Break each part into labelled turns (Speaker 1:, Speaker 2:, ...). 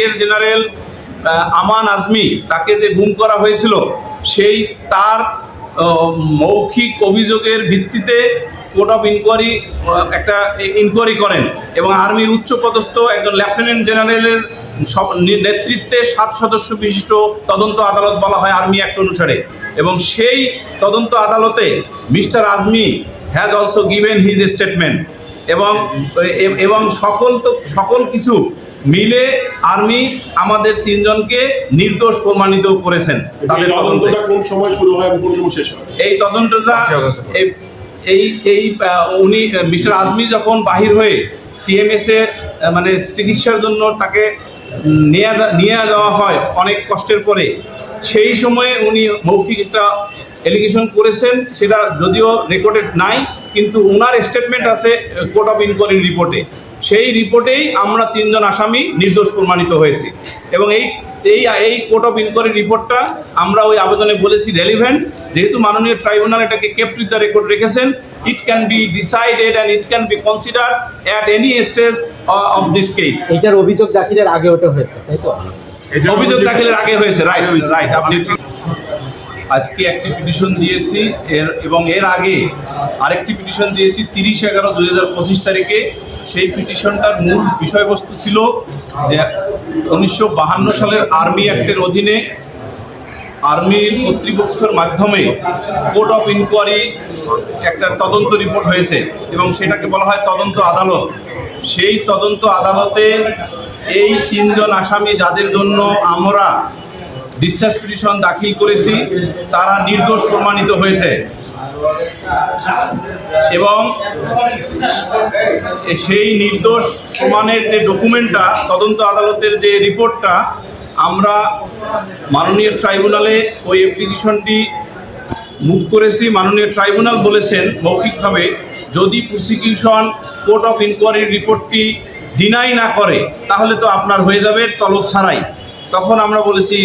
Speaker 1: এর জেনারেল আমান আজমি, তাকে যে গুম করা হয়েছিল, সেই তার মৌখিক অভিযোগের ভিত্তিতে কোর্ট অফ ইনকোয়ারি একটা ইনকোয়ারি করেন এবং আর্মির উচ্চপদস্থ একজন লেফটেন্যান্ট জেনারেলের সব- নেতৃত্বে সাত সদস্য বিশিষ্ট তদন্ত আদালত বলা হয় আর্মি অ্যাক্ট অনুসারে। এবং সেই তদন্ত আদালতে mister Azmi has also given his statement এবং এবং সকল তো, সকল কিছু মিলে আর্মি আমাদের তিনজনকে নির্দোষ প্রমাণিত করেছেন তাদের
Speaker 2: তদন্তটা কোন সময় শুরু হয় এবং কোন সময় শেষ হয়?
Speaker 1: এই তদন্তটা এই- এই এই উনি মিস্টার আজমি যখন বাহির হয়ে সিএমএস এর আহ, মানে চিকিৎসার জন্য তাকে নিয়ে নিয়ে যাওয়া হয় অনেক কষ্টের পরে সেই সময়ে উনি মৌখিক একটা এলিগেশন করেছেন সেটা যদিও রেকর্ডেড নাই কিন্তু ওনার স্টেটমেন্ট আছে কোর্ট অফ ইনকোয়ারি রিপোর্টে সেই রিপোর্টেই আমরা তিনজন আসামি নির্দোষ প্রমাণিত হয়েছি। এবং এই এই এই কোর্ট অফ ইনকোয়ারি রিপোর্টটা আমরা ওই আবেদনে বলেছি রেলিভেন্ট যেহেতু মাননীয় ট্রাইব্যুনাল এটাকে কেপ্ট উইথ দ্য রেকর্ড রেখেছেন it can be decided and it can be consider at any stage of this case
Speaker 3: এইটার অভিযোগ দাখিলের আগে ওটা হয়েছে তাই তো?
Speaker 1: অভিযোগ দাখিলের আগে হয়েছে রাইট রাইট আপনি আজকে একটি পিটিশন দিয়েছি এর এবং এর আগে আরেকটি পিটিশন দিয়েছি তিরিশ এগারো দুই হাজার পঁচিশ তারিখে। সেই পিটিশনটার মূল বিষয়বস্তু ছিল যে উনিশশো সালের আর্মি অ্যাক্টের অধীনে আর্মির কর্তৃপক্ষের মাধ্যমে কোর্ট অফ ইনকোয়ারি একটা তদন্ত রিপোর্ট হয়েছে এবং সেটাকে বলা হয় তদন্ত আদালত। সেই তদন্ত আদালতে এই তিনজন আসামি যাদের জন্য আমরা ডিসচার্জ পিটিশন দাখিল করেছি, তারা নির্দোষ প্রমাণিত হয়েছে। এবং সেই নির্দোষ প্রমাণের যে ডকুমেন্টটা, তদন্ত আদালতের যে রিপোর্টটা, আমরা মাননীয় ট্রাইব্যুনালে ওই অ্যাপ্লিকেশনটি মুভ করেছি। মাননীয় ট্রাইব্যুনাল বলেছেন মৌখিকভাবে, যদি প্রসিকিউশন কোর্ট অফ ইনকোয়ারির রিপোর্টটি ডিনাই না করে, তাহলে তো আপনার হয়ে যাবে তলব ছাড়াই। তখন আমরা বলেছি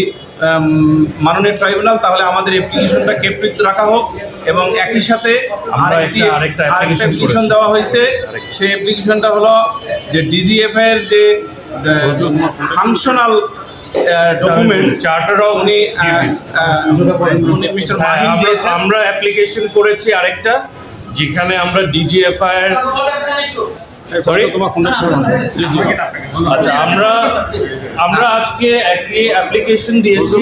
Speaker 1: মাননীয় ট্রাইব্যুনাল তাহলে আমাদের অ্যাপ্লিকেশনটা কেপ্রিত রাখা হোক এবং একই সাথে আরেকটি
Speaker 4: একটা-
Speaker 1: অ্যাপ্লিকেশন দেওয়া হয়েছে। সেই অ্যাপ্লিকেশনটা হলো যে ডিজিএফ এর যে ফাংশনাল ডকুমেন্ট
Speaker 4: চার্টার অফ
Speaker 1: উনি মিস্টার মাহিন
Speaker 4: আমরা অ্যাপ্লিকেশন করেছি আরেকটা যেখানে আমরা ডিজিএফআই এর সরি আচ্ছা আমরা আমরা আজকে একটি অ্যাপ্লিকেশন দিয়েছি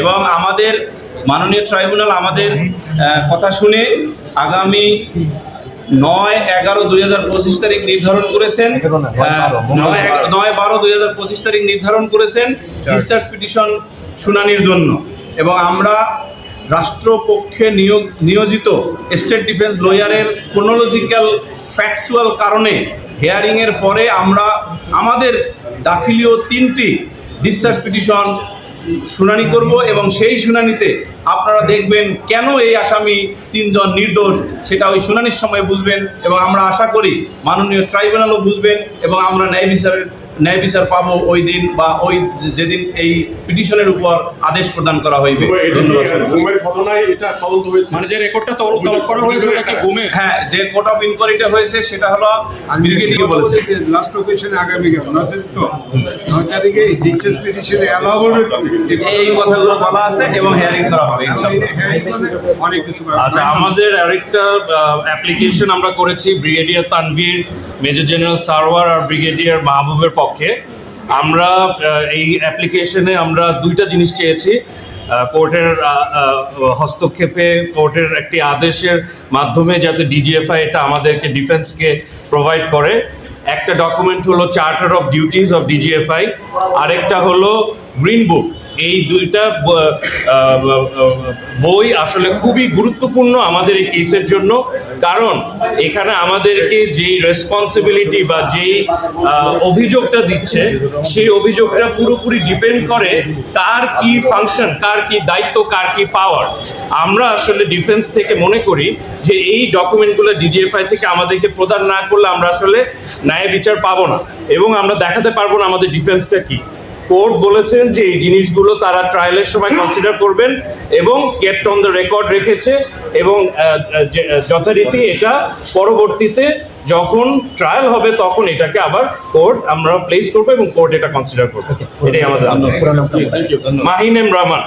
Speaker 1: এবং আমাদের মাননীয় ট্রাইব্যুনাল আমাদের কথা শুনে আগামী নয় এগারো দুই হাজার পঁচিশ তারিখ নির্ধারণ করেছেন। নয় বারো দুই হাজার পঁচিশ তারিখ নির্ধারণ করেছেন ডিসচার্জ পিটিশন শুনানির জন্য। এবং আমরা রাষ্ট্রপক্ষে নিয়োগ নিয়োজিত স্টেট ডিফেন্স লয়ারের ক্রোনোলজিক্যাল ফ্যাকচুয়াল কারণে হেয়ারিংয়ের পরে আমরা আমাদের দাখিলীয় তিনটি ডিসচার্জ পিটিশন শুনানি করব এবং সেই শুনানিতে আপনারা দেখবেন কেন এই আসামি তিনজন নির্দোষ সেটা ওই শুনানির সময় বুঝবেন এবং আমরা আশা করি মাননীয় ট্রাইব্যুনালও বুঝবেন এবং আমরা ন্যায় বিচারের ন্যায় বিচার পাবো ওই দিন বা ওই যেদিন এই পিটিশনের উপর আদেশ প্রদান করা হইবে।
Speaker 5: মানে যে রেকর্ডটা তলব তলব করা হয়েছে ওটা কি গুমে
Speaker 1: হ্যাঁ যে কোর্ট অফ ইনকোয়ারিটা হয়েছে সেটা হলো বলেছে।
Speaker 6: লাস্ট ওকেশনে নয় তারিখে পিটিশনে
Speaker 1: এই কথাগুলো বলা আছে এবং হেয়ারিং করা হবে ইনশাআল্লাহ।
Speaker 6: অনেক কিছু
Speaker 4: আচ্ছা আমাদের আরেকটা অ্যাপ্লিকেশন আমরা করেছি brigadier Tanvir major general Sarwar আর ব্রিগেডিয়ার মাহবুবের পক্ষে আমরা এই অ্যাপ্লিকেশনে আমরা দুইটা জিনিস চেয়েছি কোর্টের হস্তক্ষেপে, কোর্টের একটি আদেশের মাধ্যমে যাতে ডিজিএফআই এটা আমাদেরকে ডিফেন্সকে প্রোভাইড করে। একটা ডকুমেন্ট হলো charter of duties of DGFI আরেকটা হলো গ্রিন বুক এই দুইটা বই আসলে খুবই গুরুত্বপূর্ণ আমাদের এই কেসের জন্য। কারণ এখানে আমাদেরকে যেই রেসপন্সিবিলিটি বা যেই অভিযোগটা দিচ্ছে, সেই অভিযোগটা পুরোপুরি ডিপেন্ড করে কার কি ফাংশন কার কি দায়িত্ব, কার কি পাওয়ার আমরা আসলে ডিফেন্স থেকে মনে করি যে এই ডকুমেন্টগুলো ডিজিএফআই থেকে আমাদেরকে প্রদান না করলে আমরা আসলে ন্যায় বিচার পাবো না। এবং আমরা দেখাতে পারব না আমাদের ডিফেন্সটা কি। কোর্ট বলেছেন যে এই জিনিসগুলো তারা ট্রায়ালের সময় কনসিডার করবেন এবং কেপ্ট অন দ্য রেকর্ড রেখেছে এবং যথারীতি এটা পরবর্তীতে যখন ট্রায়াল হবে তখন এটাকে আবার কোর্ট আমরা প্লেস করব এবং কোর্ট এটা কনসিডার করবে। এটাই আমাদের
Speaker 2: মাহিম
Speaker 4: মাহিন এম রহমান।